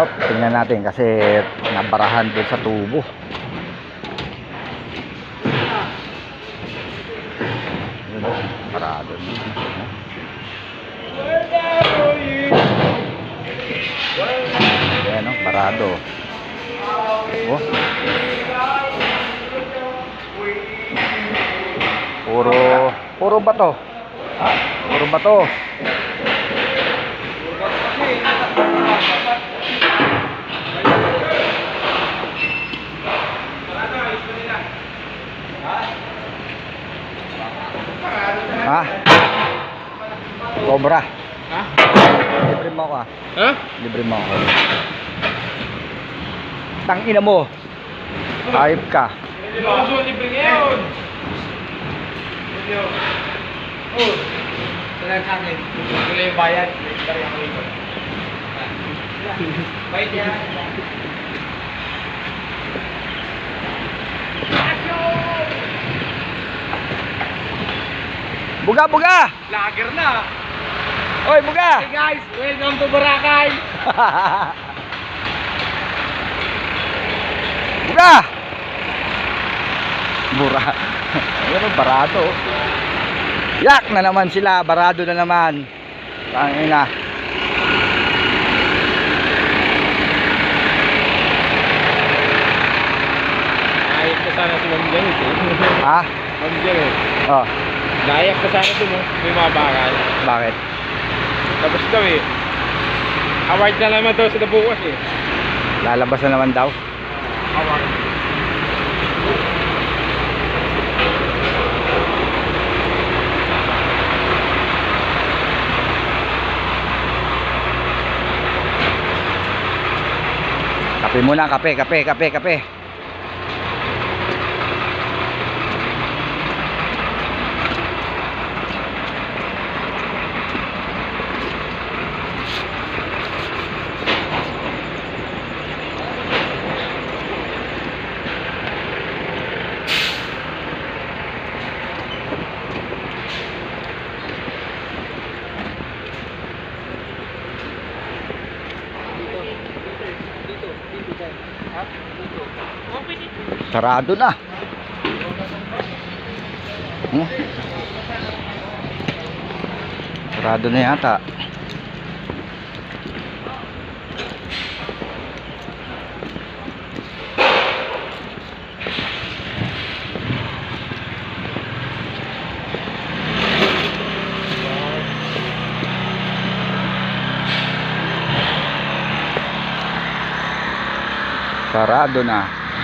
Oh, tingnan natin kasi nabarahan doon sa tubo. Yun, Parado. Ayan, oh, parado. Oh. Puro, puro bato. Puro bato. Ha? Cobra. Ha? Libre mo ako ah. Ha? Libre mo ako. Tangina mo. Ayop ka. Hindi ba gusto libre ngayon? Oh. Talagang akin. Gusto yung bayad. Dari ako ito. Bayad yan. Buga, buga! Lager na. Oy, buga! Hey guys, welcome to Boracay. buga! Bura. Ayan barado. Yak na naman sila. Barado na naman. Tangina. Ko sana si Ma'am Janet eh. Ha? Ma'am Janet. Oh, Nayak ko sana ito mo. May mga bakal. bakit? Tapos daw eh. Award na naman daw sa bukas eh. Lalabas na naman daw. Award. Kape muna, kape, kape, kape, kape. Sarado na. Hmm? Sarado na yata. Sarado na.